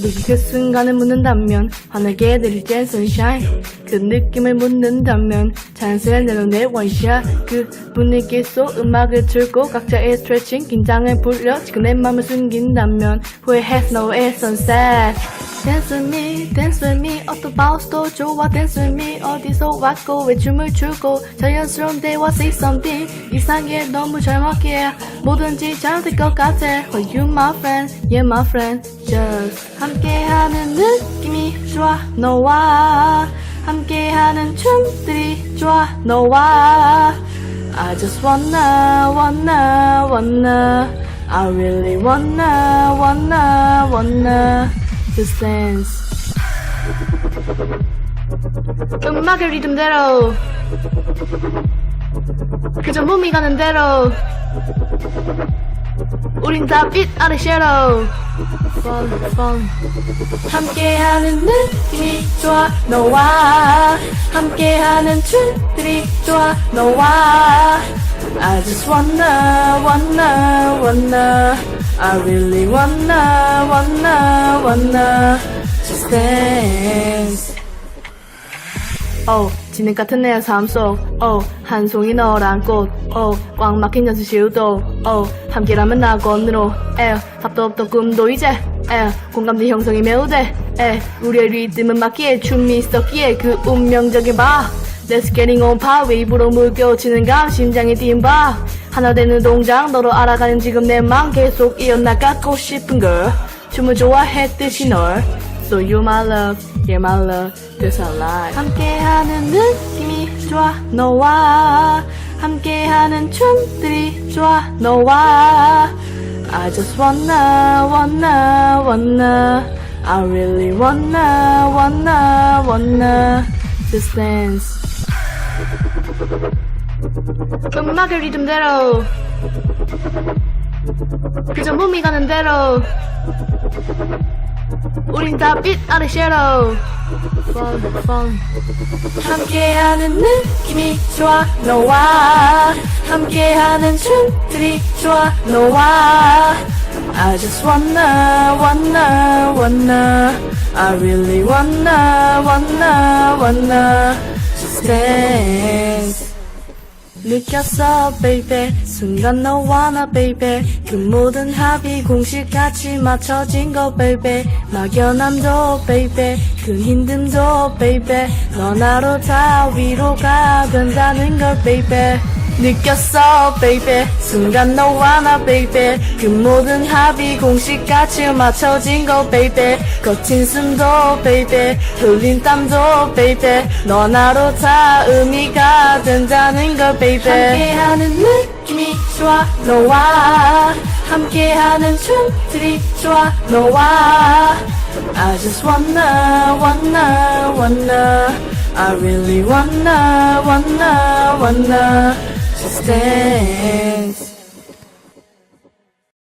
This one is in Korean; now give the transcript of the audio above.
누기 그 순간을 묻는다면 하늘게 내릴 땐 sunshine. 그 느낌을 묻는다면 자연스레 내려내 원샷. 그 분위기 속 음악을 틀고 각자의 스트레칭 긴장을 풀려 지금 내 맘을 숨긴다면 후회해 너의 sunset Dance with me, dance with me 어떤 바우스도 좋아 Dance with me 어디서 왔고 왜 춤을 추고 자연스러운 대화 say something 이상해 너무 잘 맞기에 뭐든지 잘 될 것 같아 Oh you my friend, yeah my friend Just 함께하는 느낌이 좋아 너와 함께하는 춤들이 좋아 너와 I just wanna wanna wanna I really wanna wanna wanna just dance 음악의 리듬대로. 그저 몸이 가는 대로. 우린 다 빛 아래 섀도우 fun 함께하는 느낌이 좋아 너와. 함께하는 춤들이 좋아 너와. I just wanna wanna wanna I really wanna wanna wanna just dance. 어, 진흙 같은 내 삶 속, 어, 한 송이 너란 꽃, 어, 꽉 막힌 연수실도, 어, 함께라면 낙원으로, 에, 답도 없던 꿈도 이제, 에, 공감대 형성이 매우 돼, 에, 우리의 리듬은 맞기에 춤이 섞기에 그 운명적인 바, Let's getting on par, 웨이브로 물결치는 감, 심장이 뛴 바, 하나 되는 동작, 너로 알아가는 지금 내 맘 계속 이어나가고 싶은 걸, 춤을 좋아했듯이 널, So you my love, yeah my love, this our life 함께하는 느낌이 좋아 너와 함께하는 춤들이 좋아 너와 I just wanna wanna wanna I really wanna wanna wanna just dance 음악의 리듬대로 그저 몸이 가는 대로 우린 다빛 아래 섀도우 fun fun 함께하는 느낌이 좋아 너와 함께하는 춤들이 좋아 너와 I just wanna wanna wanna I really wanna wanna wanna dance 느꼈어 baby. 순간 너와 나 baby. 그 모든 합이 공식같이 맞춰진 거 baby. 막연함도 baby. 그 힘듦도 baby. 너 나로 다 위로가 된다는 걸 baby 느꼈어 baby 순간 너와 나 baby 그 모든 합이 공식같이 맞춰진 거 baby 거친 숨도 baby 흘린 땀도 baby 너 나로 다 의미가 된다는 걸 baby 함께하는 느낌이 좋아 너와 함께하는 춤들이 좋아 너와 I just wanna wanna wanna I really wanna wanna wanna just dance